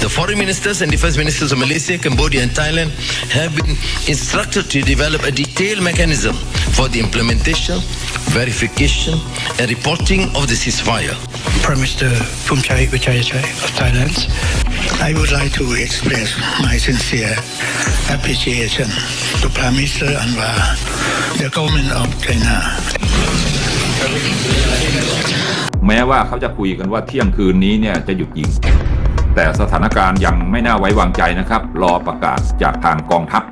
The foreign ministers and defense ministers of Malaysia, Cambodia, and Thailand have been instructed to develop a detailed mechanism for the implementation, verification, and reporting of the ceasefire. Prime Minister Phumchai Vichayachai of Thailand. I would like to express my sincere appreciation to Prime Minister Anwar, the government of China, แม้ว่าเขาจะคุยกันว่าเที่ยงคืนนี้เนี่ยจะหยุดยิง แต่สถานการณ์ยังไม่น่าไว้วางใจนะครับ รอประกาศจากทางกองทัพ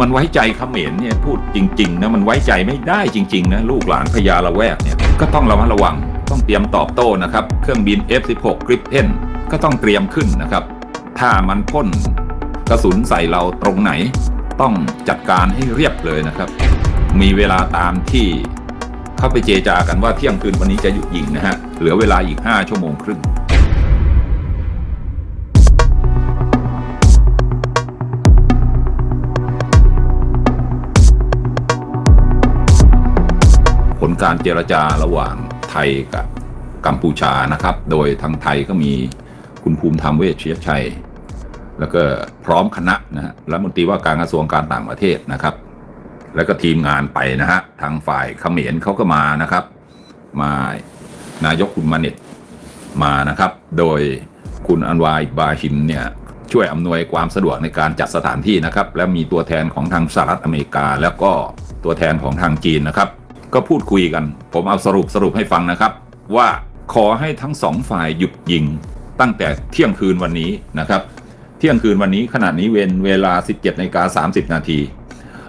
มันไว้ใจเขมรเนี่ยพูดจริงๆนะมันไว้ใจไม่ได้จริงๆนะลูกหลานพญาละแวกเนี่ยก็ต้องระมัดระวัง ต้องเตรียมตอบโต้นะครับเครื่องบิน F16 Gripen ก็ต้องเตรียมขึ้นนะครับ ถ้ามันพ่นกระสุนใส่เราตรงไหน ต้องจัดการให้เรียบเลยนะครับ มีเวลาตามที่เข้าไปเจจากันว่าเที่ยงคืนวันนี้จะหยุดยิงนะฮะเหลือเวลาอีก 5 ชั่วโมงครึ่ง การเจรจาระหว่างไทยกับกัมพูชานะครับ โดยทางไทยก็มีคุณภูมิธรรมเวชเชยชัย แล้วก็พร้อมคณะนะฮะรัฐมนตรีว่าการกระทรวงการต่างประเทศนะครับ แล้วก็ทีมงานไปนะฮะทางฝ่ายเขมรเขาก็มานะครับ มานายกคุณมาเน็ตมานะครับ โดยคุณอันวาอิบาฮินเนี่ยช่วยอำนวยความสะดวกในการจัดสถานที่นะครับ และมีตัวแทนของทางสหรัฐอเมริกา แล้วก็ตัวแทนของทางจีนนะครับ ก็พูดคุยกัน ผมเอาสรุปสรุปให้ฟังนะครับ ว่าขอให้ทั้งสองฝ่ายหยุดยิง ตั้งแต่เที่ยงคืนวันนี้นะครับ เที่ยงคืนวันนี้ขณะนี้เวนเวลา 17นาฬิกา30 นาที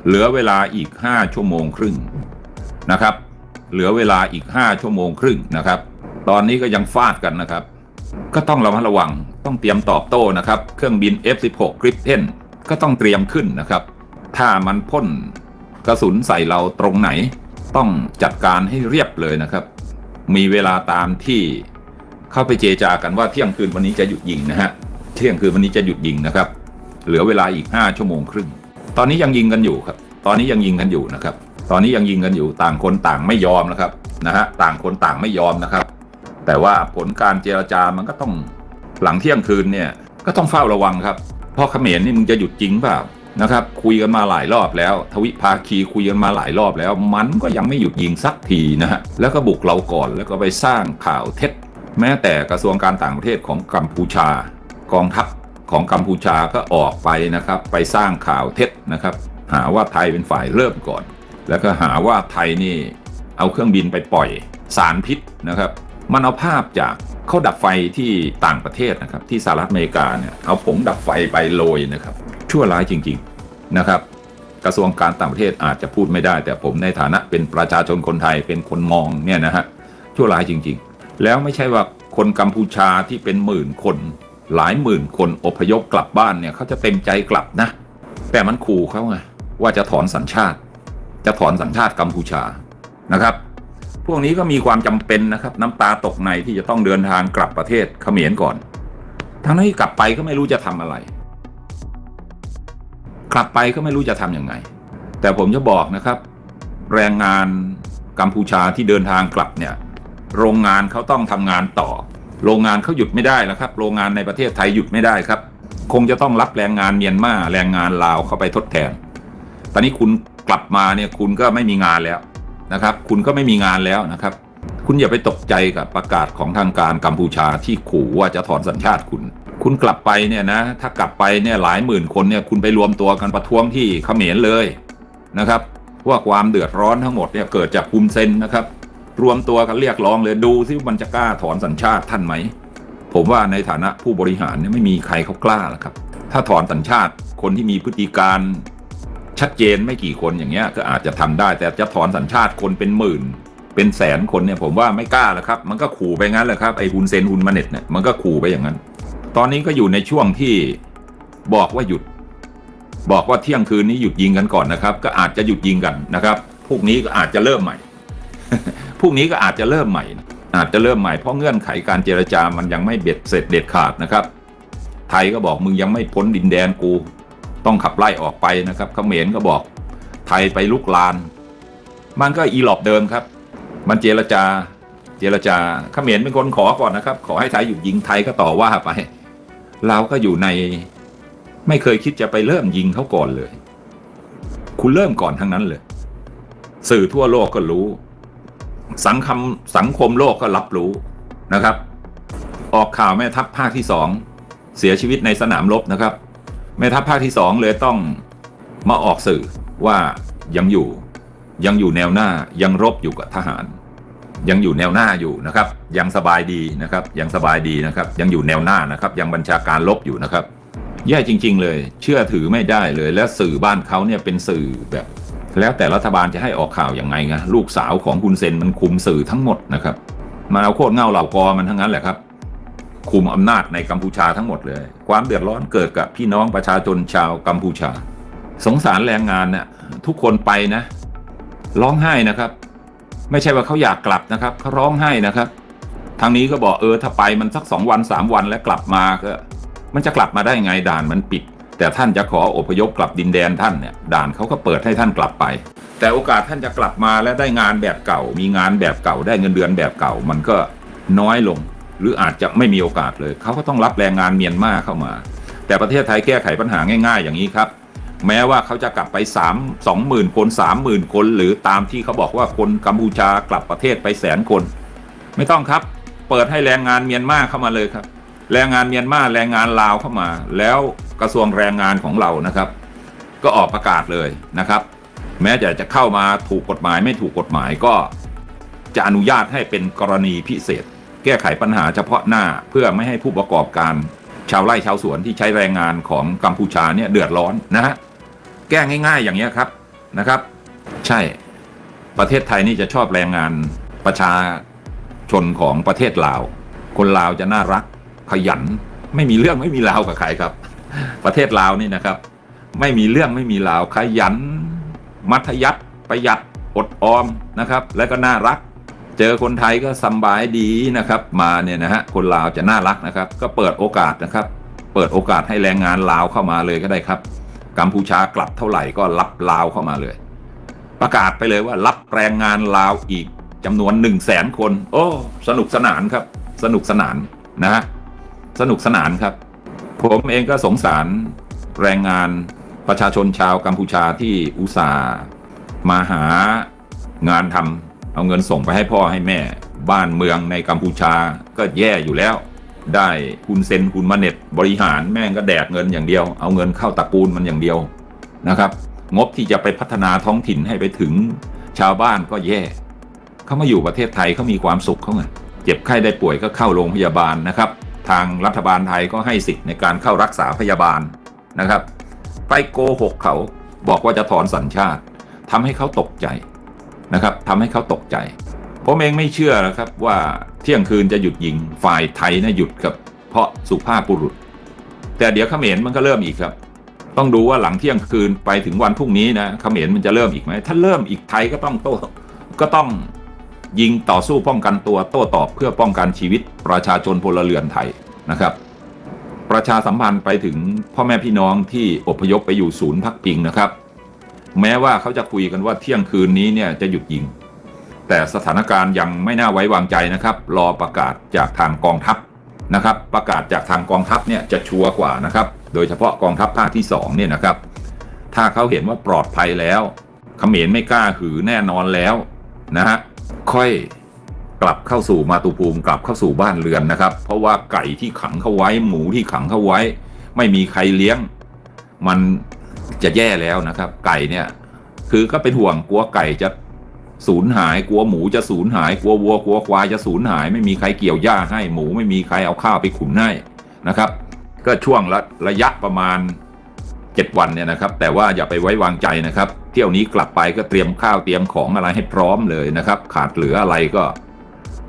เหลือเวลาอีก 5 ชั่วโมงครึ่งนะครับ เหลือเวลาอีก 5 ชั่วโมงครึ่งนะครับ ตอนนี้ก็ยังฟาดกันนะครับ ก็ต้องระมัดระวังต้องเตรียมตอบโต้นะครับ เครื่องบิน F16 Gripen ก็ต้องเตรียมขึ้นนะครับ ถ้ามันพ่นกระสุนใส่เราตรงไหน ต้องจัดการให้เรียบเลยนะครับ มีเวลาตามที่เข้าไปเจรจากันว่าเที่ยงคืนวันนี้จะหยุดยิงนะฮะเที่ยงคืนวันนี้จะหยุดยิงนะครับ เหลือเวลาอีก 5 ชั่วโมงครึ่ง ตอนนี้ยังยิงกันอยู่ครับ ตอนนี้ยังยิงกันอยู่นะครับ ตอนนี้ยังยิงกันอยู่ต่างคนต่างไม่ยอมนะครับนะฮะต่างคนต่างไม่ยอมนะครับ แต่ว่าผลการเจรจามันก็ต้องหลังเที่ยงคืนเนี่ยก็ต้องเฝ้าระวังครับเพราะเขมรนี่มึงจะหยุดจริงเปล่า นะครับคุยกันมาหลายรอบแล้ว ทวิภาคีคุยกันมาหลายรอบแล้ว มันก็ยังไม่หยุดยิงสักทีนะฮะแล้วก็บุกเราก่อนแล้วก็ไปสร้างข่าวเท็จ แม้แต่กระทรวงการต่างประเทศของกัมพูชากองทัพของกัมพูชาก็ออกไปนะครับ ไปสร้างข่าวเท็จนะครับ หาว่าไทยเป็นฝ่ายเริ่มก่อน แล้วก็หาว่าไทยนี่เอาเครื่องบินไปปล่อยสารพิษนะครับ มันเอาภาพจากเขาดับไฟที่ต่างประเทศนะครับ ที่สหรัฐอเมริกาเนี่ยเอาผงดับไฟไปโรยนะครับ ชั่วร้ายจริง ๆนะครับ กระทรวงการต่างประเทศอาจจะพูดไม่ได้ แต่ผมในฐานะเป็นประชาชนคนไทยเป็นคนมองเนี่ยนะฮะชั่วร้ายจริง ๆ แล้วไม่ใช่ว่าคนกัมพูชาที่เป็นหมื่นคน หลายหมื่นคนอพยพกลับบ้านเนี่ยเขาจะเต็มใจกลับนะ แต่มันขู่เขาไงว่าจะถอนสัญชาติ จะถอนสัญชาติกัมพูชานะครับ พวกนี้ก็มีความจำเป็นนะครับ น้ำตาตกในที่จะต้องเดินทางกลับประเทศเขมรก่อน ทั้งที่กลับไปก็ไม่รู้จะทำอะไร กลับไปก็ไม่รู้จะทำยังไง แต่ผมจะบอกนะครับ แรงงานกัมพูชาที่เดินทางกลับเนี่ยโรงงานเขาต้องทำงานต่อ โรงงานเขาหยุดไม่ได้แล้วครับ โรงงานในประเทศไทยหยุดไม่ได้ครับ คงจะต้องรับแรงงานเมียนมาแรงงานลาวเข้าไปทดแทน ตอนนี้คุณกลับมาเนี่ยคุณก็ไม่มีงานแล้วนะครับ คุณก็ไม่มีงานแล้วนะครับ คุณอย่าไปตกใจกับประกาศของทางการกัมพูชาที่ขู่ว่าจะถอนสัญชาติคุณ คุณกลับไปเนี่ยนะ ถ้ากลับไปเนี่ยหลายหมื่นคนเนี่ยคุณไปรวมตัวกันประท้วงที่เขมรเลยนะครับว่าความเดือดร้อนทั้งหมดเนี่ยเกิดจากคุมเซนนะครับ รวมตัวกันเรียกร้องเลยดูซิว่ามันจะกล้าถอนสัญชาติท่านไหม ผมว่าในฐานะผู้บริหารเนี่ยไม่มีใครเขากล้าหรอกครับ ถ้าถอนสัญชาติคนที่มีพฤติการชัดเจนไม่กี่คนอย่างเงี้ยก็อาจจะทำได้ แต่จะถอนสัญชาติคนเป็นหมื่น เป็นแสนคนเนี่ยผมว่าไม่กล้าหรอกครับ มันก็ขู่ไปงั้นแหละครับไอ้ฮุนเซนฮุนมาเน็ตเนี่ยมันก็ขู่ไปอย่างนั้น ตอนนี้ก็อยู่ในช่วงที่บอกว่าหยุด บอกว่าเที่ยงคืนนี้หยุดยิงกันก่อนนะครับ ก็อาจจะหยุดยิงกันนะครับพวกนี้ก็อาจจะเริ่มใหม่พวกนี้ก็อาจจะเริ่มใหม่ อาจจะเริ่มใหม่เพราะเงื่อนไขการเจรจามันยังไม่เบ็ดเสร็จเด็ดขาดนะครับ ไทยก็บอกมึงยังไม่พ้นดินแดนกู ต้องขับไล่ออกไปนะครับเขมรก็บอก ไทยไปลุกลาน มันก็อีหลอบเดิมครับ มันเจรจา เจรจาเขมรเป็นคนขอก่อนนะครับ ขอให้ไทยหยุดยิงไทยก็ต่อว่าไป เราก็อยู่ใน ไม่เคยคิดจะไปเริ่มยิงเขาก่อนเลย คุณเริ่มก่อนทั้งนั้นเลย สื่อทั่วโลกก็รู้ สังคมสังคมโลกก็รับรู้นะครับ ออกข่าวแม่ทัพภาคที่สองเสียชีวิตในสนามรบนะครับ แม่ทัพภาคที่สองเลยต้องมาออกสื่อว่ายังอยู่ยังอยู่แนวหน้ายังรบอยู่กับทหาร ยังอยู่แนวหน้าอยู่นะครับยังสบายดีนะครับยังสบายดีนะครับยังอยู่แนวหน้านะครับยังบัญชาการลบอยู่นะครับ แย่จริง ๆ เลย เชื่อถือไม่ได้เลย และสื่อบ้านเขาเนี่ยเป็นสื่อแบบ แล้วแต่รัฐบาลจะให้ออกข่าวอย่างไงไงลูกสาวของคุณเซนมันคุมสื่อทั้งหมดนะครับมาเอาโคตรเง่าเหล่ากอมันทั้งนั้นแหละครับ คุมอำนาจในกัมพูชาทั้งหมดเลย ความเดือดร้อนเกิดกับพี่น้องประชาชนชาวกัมพูชา สงสารแรงงานเนี่ยทุกคนไปนะ ร้องไห้นะครับ ไม่ใช่ว่าเขาอยากกลับนะครับเขาร้องไห้นะครับ ทางนี้ก็บอกเออถ้าไปมันสักสองวันสามวันแล้วกลับมาก็ มันจะกลับมาได้ไงด่านมันปิด แต่ท่านจะขออพยพกลับดินแดนท่านเนี่ยด่านเขาก็เปิดให้ท่านกลับไป แต่โอกาสท่านจะกลับมาและได้งานแบบเก่า มีงานแบบเก่าได้เงินเดือนแบบเก่า มันก็น้อยลง หรืออาจจะไม่มีโอกาสเลยเขาก็ต้องรับแรงงานเมียนมาเข้ามา แต่ประเทศไทยแก้ไขปัญหาง่าย ๆ อย่างนี้ครับ แม้ว่าเขาจะกลับไป 3 2 0,000 คน 30,000 คน หรือตามที่เขาบอกว่าคนกัมพูชากลับประเทศไปแสนคน ไม่ต้องครับ เปิดให้แรงงานเมียนมาเข้ามาเลยครับ แรงงานเมียนมาแรงงานลาวเข้ามา แล้วกระทรวงแรงงานของเรานะครับ ก็ออกประกาศเลยนะครับ แม้จะจะเข้ามาถูกกฎหมายไม่ถูกกฎหมายก็จะอนุญาตให้เป็นกรณีพิเศษ แก้ไขปัญหาเฉพาะหน้าเพื่อไม่ให้ผู้ประกอบการ ชาวไร่ชาวสวนที่ใช้แรงงานของกัมพูชาเนี่ยเดือดร้อนนะฮะแก้ง่ายๆอย่างนี้ยครับนะครับ ใช่ประเทศไทยนี่จะชอบแรงงานประชาชนของประเทศลาว คนลาวจะน่ารักขยัน ไม่มีเรื่องไม่มีราวกับใครครับ ประเทศลาวนี่นะครับ ไม่มีเรื่องไม่มีราวขยัน มัธยัติประหยัดอดออมนะครับ และก็น่ารัก เจอคนไทยก็สบายดีนะครับ มาเนี่ยนะฮะคนลาวจะน่ารักนะครับ ก็เปิดโอกาสนะครับ เปิดโอกาสให้แรงงานลาวเข้ามาเลยก็ได้ครับ กัมพูชากลับเท่าไหร่ก็รับลาวเข้ามาเลย ประกาศไปเลยว่ารับแรงงานลาวอีกจำนวน1 0 0 0 0แสนคน โอ้สนุกสนานครับ สนุกสนานนะฮะสนุกสนานครับ ผมเองก็สงสารแรงงานประชาชนชาวกัมพูชาที่อุตส่าห์มาหางานทำ เอาเงินส่งไปให้พ่อให้แม่ บ้านเมืองในกัมพูชาก็แย่อยู่แล้ว ได้คุณเซนคุณมาเน็ตบริหารแม่งก็แดกเงินอย่างเดียว เอาเงินเข้าตระกูลมันอย่างเดียวนะครับ งบที่จะไปพัฒนาท้องถิ่นให้ไปถึงชาวบ้านก็แย่เขามาอยู่ประเทศไทยเขามีความสุขเขาไงเจ็บไข้ได้ป่วยก็เข้าโรงพยาบาลนะครับ ทางรัฐบาลไทยก็ให้สิทธิ์ในการเข้ารักษาพยาบาลนะครับ ไปโกหกเขาบอกว่าจะถอนสัญชาติทำให้เขาตกใจ นะครับทำให้เขาตกใจ ผมเองไม่เชื่อนะครับว่าเที่ยงคืนจะหยุดยิงฝ่ายไทยนะหยุดครับเพราะสุภาพบุรุษ แต่เดี๋ยวเขมรมันก็เริ่มอีกครับ ต้องดูว่าหลังเที่ยงคืนไปถึงวันพรุ่งนี้นะเขมรมันจะเริ่มอีกไหมถ้าเริ่มอีกไทยก็ต้องโต้ก็ต้องยิงต่อสู้ป้องกันตัวโต้ตอบเพื่อป้องกันชีวิตประชาชนพลเรือนไทยนะครับ ประชาสัมพันธ์ไปถึงพ่อแม่พี่น้องที่อพยพไปอยู่ศูนย์พักพิงนะครับ แม้ว่าเขาจะคุยกันว่าเที่ยงคืนนี้เนี่ยจะหยุดยิง แต่สถานการณ์ยังไม่น่าไว้วางใจนะครับ รอประกาศจากทางกองทัพนะครับ ประกาศจากทางกองทัพเนี่ยจะชัวร์กว่านะครับ โดยเฉพาะกองทัพภาคที่2เนี่ยนะครับ ถ้าเขาเห็นว่าปลอดภัยแล้วเขมรไม่กล้าหือแน่นอนแล้วนะฮะค่อยกลับเข้าสู่มาตุภูมิกลับเข้าสู่บ้านเรือนนะครับ เพราะว่าไก่ที่ขังเข้าไว้หมูที่ขังเข้าไว้ ไม่มีใครเลี้ยง มัน จะแย่แล้วนะครับ ไก่เนี่ย คือก็เป็นห่วงกลัวไก่จะสูญหายกลัวหมูจะสูญหายกลัววัวกลัวควายจะสูญหาย ไม่มีใครเกี่ยวหญ้าให้หมูไม่มีใครเอาข้าวไปขุนให้นะครับ ก็ช่วงระระยะประมาณ 7 วันเนี่ยนะครับ แต่ว่าอย่าไปไว้วางใจนะครับ เที่ยวนี้กลับไปก็เตรียมข้าวเตรียมของอะไรให้พร้อมเลยนะครับ ขาดเหลืออะไรก็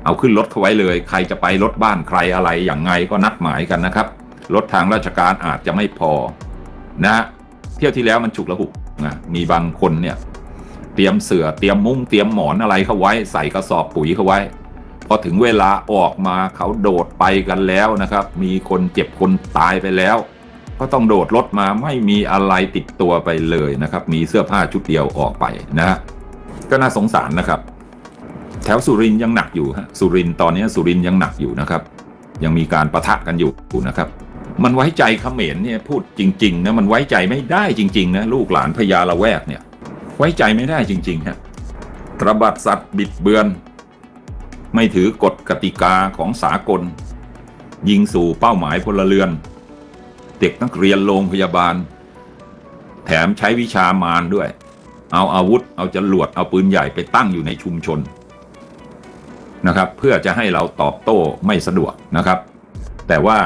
เอาขึ้นรถเขาไว้เลย ใครจะไปรถบ้านใครอะไรอย่างไงก็นัดหมายกันนะครับรถทางราชการอาจจะไม่พอนะฮะ เที่ยวที่แล้วมันฉุกละหุกนะมีบางคนเนี่ยเตรียมเสือเตรียมมุ้งเตรียมหมอนอะไรเข้าไว้ ใส่กระสอบปุ๋ยเข้าไว้ พอถึงเวลาออกมาเขาโดดไปกันแล้วนะครับ มีคนเจ็บคนตายไปแล้ว ก็ต้องโดดรถมาไม่มีอะไรติดตัวไปเลยนะครับ มีเสื้อผ้าชุดเดียวออกไปนะฮะก็น่าสงสารนะครับ แถวสุรินยังหนักอยู่ฮะสุรินตอนนี้สุรินยังหนักอยู่นะครับ ยังมีการประทะกันอยู่นะครับ มันไว้ใจเขมรเนี่ยพูดจริงๆนะมันไว้ใจไม่ได้จริงๆนะลูกหลานพญาละแวกเนี่ย ไว้ใจไม่ได้จริงๆฮะระบาดสัตว์บิดเบือน ไม่ถือกฎกติกาของสากล ยิงสู่เป้าหมายพลเรือน เด็กนักเรียนโรงพยาบาล แถมใช้วิชามารด้วย เอาอาวุธเอาจรวดเอาปืนใหญ่ไปตั้งอยู่ในชุมชนนะครับ เพื่อจะให้เราตอบโต้ไม่สะดวกนะครับ แต่ว่า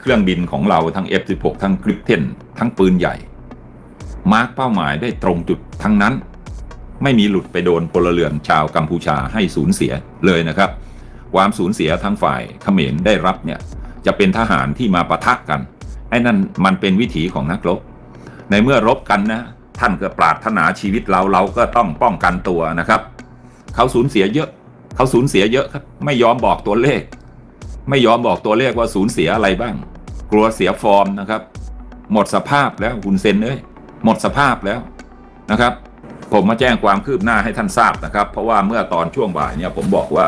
เครื่องบินของเราทั้ง F16 ทั้งกริปเทนทั้งปืนใหญ่ มาร์กเป้าหมายได้ตรงจุดทั้งนั้น ไม่มีหลุดไปโดนพลเรือนชาวกัมพูชาให้สูญเสียเลยนะครับ ความสูญเสียทางฝ่ายเขมรได้รับเนี่ยจะเป็นทหารที่มาปะทะกันไอ้นั่นมันเป็นวิถีของนักรบ ในเมื่อรบกันนะท่านก็ปรารถนาชีวิตเราเราก็ต้องป้องกันตัวนะครับ เขาสูญเสียเยอะ เขาสูญเสียเยอะครับ ไม่ยอมบอกตัวเลข ไม่ยอมบอกตัวเลขว่าสูญเสียอะไรบ้าง กลัวเสียฟอร์มนะครับ หมดสภาพแล้วคุณเซนเอ้ยหมดสภาพแล้วนะครับ ผมมาแจ้งความคืบหน้าให้ท่านทราบนะครับ เพราะว่าเมื่อตอนช่วงบ่ายเนี่ยผมบอกว่า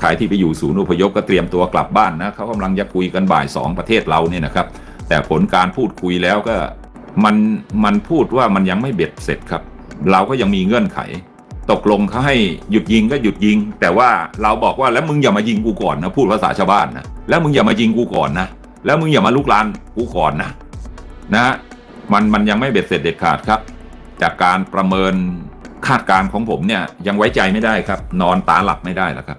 ใครที่ไปอยู่ศูนย์อพยพก็เตรียมตัวกลับบ้านนะเขากำลังจะคุยกันบ่ายสองประเทศเราเนี่ยนะครับ แต่ผลการพูดคุยแล้วก็มันมันพูดว่ามันยังไม่เบ็ดเสร็จครับ เราก็ยังมีเงื่อนไข ตกลงเขาให้หยุดยิงก็หยุดยิง แต่ว่าเราบอกว่าแล้วมึงอย่ามายิงกูก่อนนะพูดภาษาชาวบ้านนะแล้วมึงอย่ามายิงกูก่อนนะแล้วมึงอย่ามาลุกลานกูก่อนนะนะฮะมันมันยังไม่เบ็ดเสร็จเด็ดขาดครับ จากการประเมินคาดการณ์ของผมเนี่ยยังไว้ใจไม่ได้ครับ นอนตาหลับไม่ได้แล้วครับ